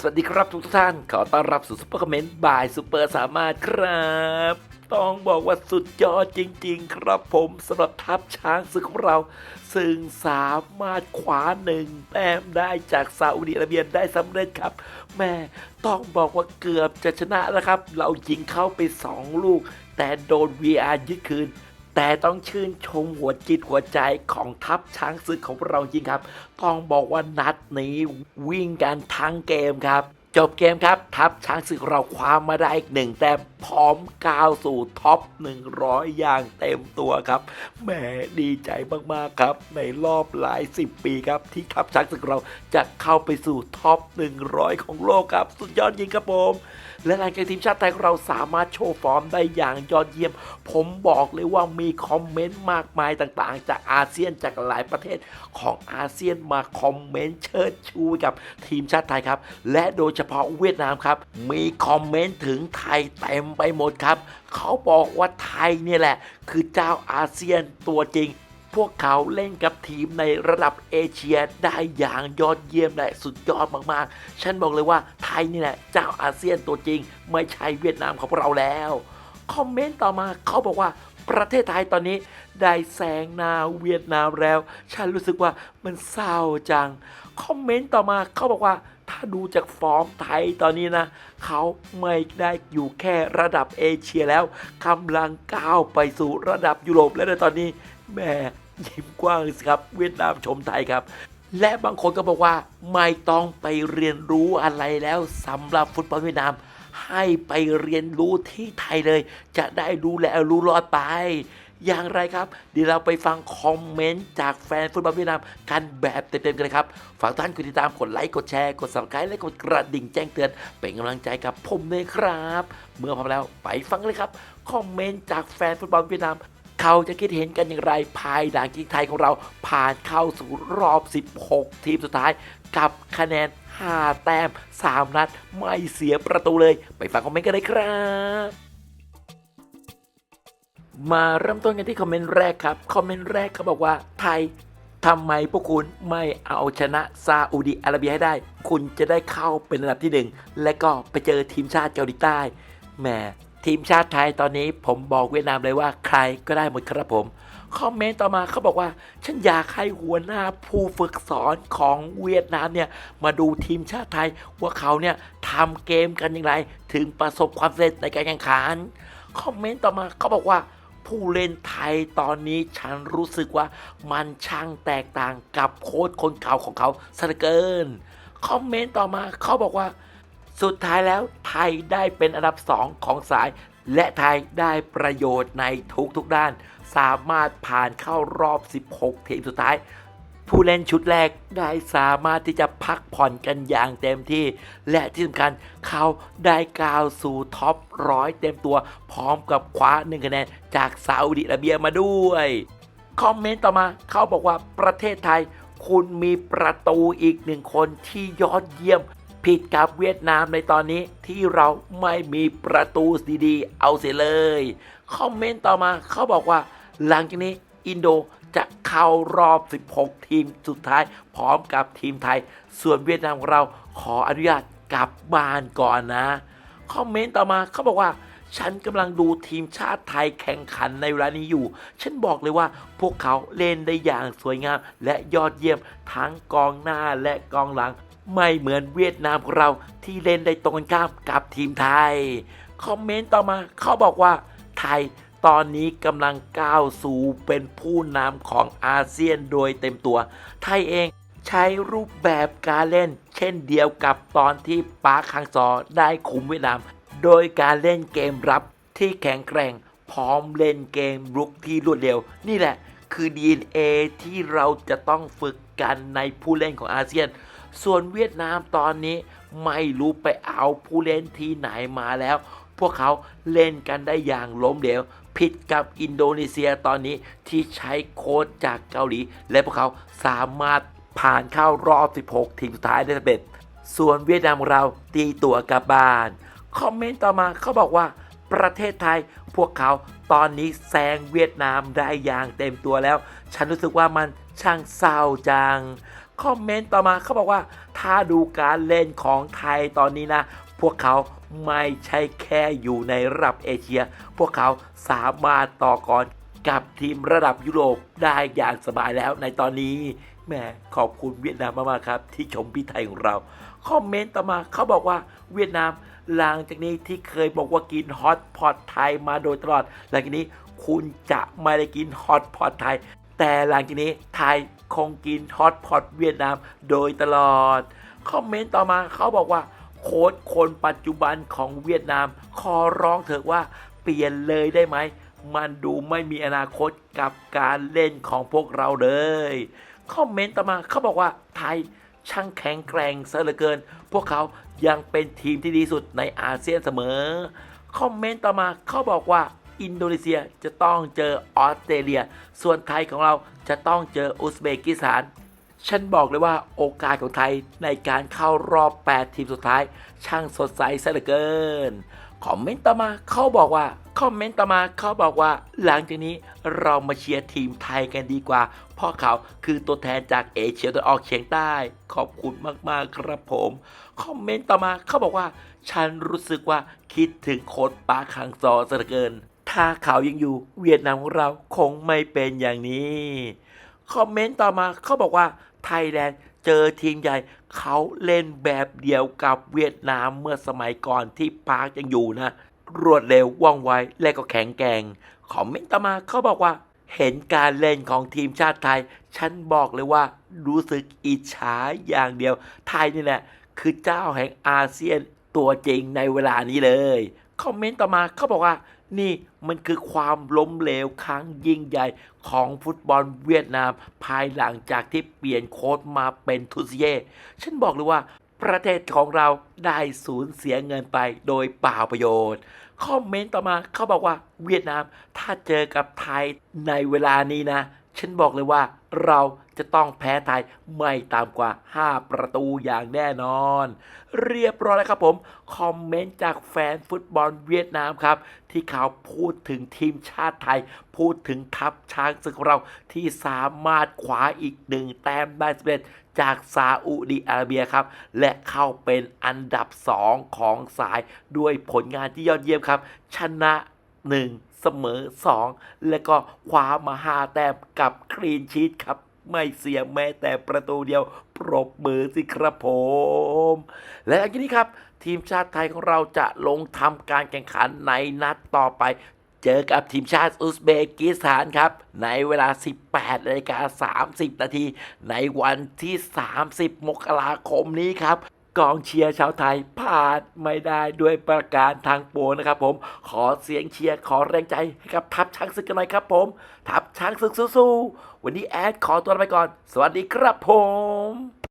สวัสดีครับทุกท่าน ขอต้อนรับสู่ซุปเปอร์คอมเมนต์บายซุปเปอร์สามารถครับ ต้องบอกว่าสุดยอดจริง ๆ ครับผมสำหรับทัพช้างศึกของเรา ซึ่งสามารถคว้าหนึ่งแต้มได้จากซาอุดิอาระเบียได้สำเร็จครับ แม่ต้องบอกว่าเกือบจะชนะแล้วครับ เรายิงเข้าไป 2 ลูก แต่โดน VR ยึดคืน แต่ต้องชื่นชมหัวจิตหัวใจของทัพช้างศึกของเราจริงครับ ต้องบอกว่านัดนี้วิ่งกันทั้งเกมครับ จบเกมครับ ทัพช้างศึกเราคว้ามาได้อีกหนึ่งแต้มพร้อมก้าวสู่ท็อป 100 อย่างเต็มตัวครับแหมดีใจมากๆครับ ในรอบหลายสิบปีครับ ที่ทัพช้างศึกเราจะเข้าไปสู่ท็อป 100 ของโลกครับ สุดยอดจริงครับผมและหลังจากทีมชาติไทยของเราสามารถโชว์ฟอร์มได้อย่างยอดเยี่ยม ผมบอกเลยว่ามีคอมเมนต์มากมายต่างๆ จากอาเซียนจากหลายประเทศของอาเซียนมาคอมเมนต์เชิดชูกับทีมชาติไทยครับ และโดยเฉพาะเวียดนามครับ มีคอมเมนต์ถึงไทยเต็มไปหมดครับ เขาบอกว่าไทยเนี่ยแหละ คือเจ้าอาเซียนตัวจริง พวกเขาเล่นกับทีมในระดับเอเชียได้อย่างยอดเยี่ยมและสุดยอดมากๆ ฉันบอกเลยว่าไทยนี่แหละเจ้าอาเซียนตัวจริง ไม่ใช่เวียดนามของเราแล้ว คอมเมนต์ต่อมาเขาบอกว่าประเทศไทยตอนนี้ได้แซงนาเวียดนามแล้ว ฉันรู้สึกว่ามันเศร้าจัง คอมเมนต์ต่อมาเขาบอกว่า ถ้าดูจากฟอร์มไทยตอนนี้นะ เขาไม่ได้อยู่แค่ระดับเอเชียแล้วกำลังก้าวไปสู่ระดับยุโรปแล้วในตอนนี้แม่ยิ้มกว้างสิครับ เวียดนามชมไทยครับ และบางคนก็บอกว่าไม่ต้องไปเรียนรู้อะไรแล้วสำหรับฟุตบอลเวียดนามให้ไปเรียนรู้ที่ไทยเลย จะได้รู้และรู้รอดไป อย่างไรครับเดี๋ยวเราไปฟังคอมเมนต์จากแฟนฟุตบอลเวียดนามกันแบบเต็มๆกันเลยครับฝากท่านกดติดตามกดไลค์กดแชร์กด subscribe และกดกระดิ่งแจ้งเตือนเป็นกำลังใจกับผมเลยครับ เมื่อพร้อมแล้วไปฟังเลยครับคอมเมนต์จากแฟนฟุตบอลเวียดนามเขาจะคิดเห็นกันอย่างไรภายหลังที่ไทยของเราผ่านเข้าสู่รอบ 16 ทีมสุดท้าย กับคะแนน 5 แต้ม 3 นัด ไม่เสียประตูเลย ไปฟังคอมเมนต์กันเลยครับ มาเริ่มต้นกันที่คอมเมนต์แรกครับ คอมเมนต์แรกเขาบอกว่าไทยทำไมพวกคุณไม่เอาชนะซาอุดิอาระเบียให้ได้ คุณจะได้เข้าเป็นอันดับที่หนึ่งและก็ไปเจอทีมชาติเกาหลีใต้แหมทีมชาติไทยตอนนี้ผมบอกเวียดนามเลยว่าใครก็ได้หมดครับผมคอมเมนต์ต่อมาเขาบอกว่า ฉันอยากให้หัวหน้าผู้ฝึกสอนของเวียดนามเนี่ย มาดูทีมชาติไทย ว่าเขาเนี่ยทำเกมกันอย่างไร ถึงประสบความสำเร็จในการแข่งขัน คอมเมนต์ต่อมาเขาบอกว่า ผู้เล่นไทยตอนนี้ฉันรู้สึกว่ามันช่างแตกต่างกับโค้ชคนเก่าของเขาซะเหลือเกิน คอมเมนต์ต่อมาเขาบอกว่า สุดท้ายแล้วไทยได้เป็นอันดับ 2 ของสาย และไทยได้ประโยชน์ในทุกๆด้าน สามารถผ่านเข้ารอบ 16 ทีมสุดท้าย ผู้เล่นชุดแรกได้สามารถที่จะพักผ่อนกันอย่างเต็มที่ และที่สำคัญเขาได้ก้าวสู่ท็อปร้อยเต็มตัว พร้อมกับคว้าหนึ่งคะแนนจากซาอุดิอาระเบียมาด้วย คอมเมนต์ต่อมาเขาบอกว่าประเทศไทย คุณมีประตูอีกหนึ่งคนที่ยอดเยี่ยม ผิดกับเวียดนามในตอนนี้ที่เราไม่มีประตูดีๆ เอาเสียเลย คอมเมนต์ต่อมาเขาบอกว่า หลังจากนี้อินโด จะเข้ารอบ 16 ทีมสุดท้าย พร้อมกับทีมไทย ส่วนเวียดนามของเราขออนุญาตกลับบ้านก่อนนะ คอมเมนต์ต่อมาเขาบอกว่า ฉันกำลังดูทีมชาติไทยแข่งขันในเวลานี้อยู่ ฉันบอกเลยว่าพวกเขาเล่นได้อย่างสวยงาม และยอดเยี่ยมทั้งกองหน้าและกองหลัง ไม่เหมือนเวียดนามของเราที่เล่นได้ตรงกันข้ามกับทีมไทย คอมเมนต์ต่อมาเขาบอกว่าไทย ตอนนี้กำลังก้าวสู่เป็นผู้นำของอาเซียนโดยเต็มตัว ไทยเองใช้รูปแบบการเล่น เช่นเดียวกับตอนที่ปาร์คคังซอได้คุมเวียดนาม โดยการเล่นเกมรับที่แข็งแกร่ง พร้อมเล่นเกมรุกที่รวดเร็ว นี่แหละคือ DNA ที่เราจะต้องฝึกกันในผู้เล่นของอาเซียน ส่วนเวียดนามตอนนี้ไม่รู้ไปเอาผู้เล่นที่ไหนมาแล้ว พวกเขาเล่นกันได้อย่างล้มเหลว ผิดกับอินโดนีเซียตอนนี้ที่ใช้โค้ชจากเกาหลี และพวกเขาสามารถผ่านเข้ารอบ 16 ทีมสุดท้ายได้สำเร็จ ส่วนเวียดนามเราตีตัวกลับบ้าน คอมเมนต์ต่อมาเขาบอกว่าประเทศไทยพวกเขาตอนนี้แซงเวียดนามได้อย่างเต็มตัวแล้ว ฉันรู้สึกว่ามันช่างเศร้าจัง คอมเมนต์ต่อมาเขาบอกว่า ถ้าดูการเล่นของไทยตอนนี้นะ พวกเขาไม่ใช่แค่อยู่ในระดับเอเชีย พวกเขาสามารถต่อกรกับทีมระดับยุโรปได้อย่างสบายแล้วในตอนนี้แหมขอบคุณเวียดนามมากๆครับ ที่ชมพี่ไทยของเรา คอมเมนต์ต่อมาเขาบอกว่าเวียดนามหลังจากนี้ที่เคยบอกว่ากินฮอตพอตไทยมาโดยตลอด หลังจากนี้คุณจะไม่ได้กินฮอตพอตไทย แต่หลังจากนี้ไทยคงกินฮอตพอตเวียดนามโดยตลอด คอมเมนต์ต่อมาเขาบอกว่า โค้ชคนปัจจุบันของเวียดนาม ขอร้องเถอะว่าเปลี่ยนเลยได้ไหม มันดูไม่มีอนาคตกับการเล่นของพวกเราเลยคอมเมนต์ต่อมาเขาบอกว่าไทยช่างแข็งแกร่งซะเหลือเกิน พวกเขายังเป็นทีมที่ดีสุดในอาเซียนเสมอ คอมเมนต์ต่อมาเขาบอกว่าอินโดนีเซียจะต้องเจอออสเตรเลีย ส่วนไทยของเราจะต้องเจออุซเบกิสถาน ฉันบอกเลยว่าโอกาสของไทยในการเข้ารอบ 8 ทีมสุดท้าย ช่างสดใสซะเหลือเกิน คอมเมนต์ต่อมาเขาบอกว่า คอมเมนต์ต่อมาเขาบอกว่า หลังจากนี้เรามาเชียร์ทีมไทยกันดีกว่า เพราะเขาคือตัวแทนจากเอเชียตะวันออกเฉียงใต้ ขอบคุณมากๆครับผม คอมเมนต์ต่อมาเขาบอกว่า ฉันรู้สึกว่าคิดถึงโค้ดปาคังซอซะเหลือเกิน ถ้าเขายังอยู่เวียดนามของเราคงไม่เป็นอย่างนี้ คอมเมนต์ต่อมาเขาบอกว่าไทยแลนด์เจอทีมใหญ่ เขาเล่นแบบเดียวกับเวียดนามเมื่อสมัยก่อนที่ปาร์คยังอยู่นะ รวดเร็วว่องไวและก็แข็งแกร่งคอมเมนต์ต่อมาเขาบอกว่า เห็นการเล่นของทีมชาติไทย ฉันบอกเลยว่ารู้สึกอิจฉาอย่างเดียว ไทยนี่แหละคือเจ้าแห่งอาเซียนตัวจริงในเวลานี้เลย คอมเมนต์ต่อมาเขาบอกว่า นี่มันคือความล้มเหลวครั้งยิ่งใหญ่ของฟุตบอลเวียดนาม ภายหลังจากที่เปลี่ยนโค้ชมาเป็นทุสเย่ ฉันบอกเลยว่าประเทศของเราได้สูญเสียเงินไปโดยเปล่าประโยชน์ คอมเมนต์ต่อมาเขาบอกว่าเวียดนามถ้าเจอกับไทยในเวลานี้นะ ฉันบอกเลยว่าเราจะต้องแพ้ไทยไม่ต่ำกว่า 5 ประตูอย่างแน่นอน เรียบร้อยแล้วครับผม คอมเมนต์จากแฟนฟุตบอลเวียดนามครับ ที่เขาพูดถึงทีมชาติไทย พูดถึงทัพช้างศึกเราที่สามารถขวาอีกหนึ่งแต้มได้สำเร็จจากซาอุดิอาระเบียครับ และเข้าเป็นอันดับ 2 ของสายด้วยผลงานที่ยอดเยี่ยมครับ ชนะ 1 เสมอ 2 และก็คว้ามา5แต้มกับคลีนชีตครับ ไม่เสียแม้แต่ประตูเดียว ปรบมือสิครับผม และอันนี้ครับ ทีมชาติไทยของเราจะลงทำการแข่งขันในนัดต่อไปเจอกับทีมชาติอุซเบกิสถานครับ ในเวลา 18นาฬิกา30 นาที ในวันที่ 30 มกราคมนี้ครับ กองเชียร์ชาวไทยพลาดไม่ได้ด้วยประการทางปวงนะครับผม ขอเสียงเชียร์ขอแรงใจให้กับทัพช้างศึกกันหน่อยครับผม ทัพช้างศึกสู้ๆวันนี้แอดขอตัวไปก่อน สวัสดีครับผม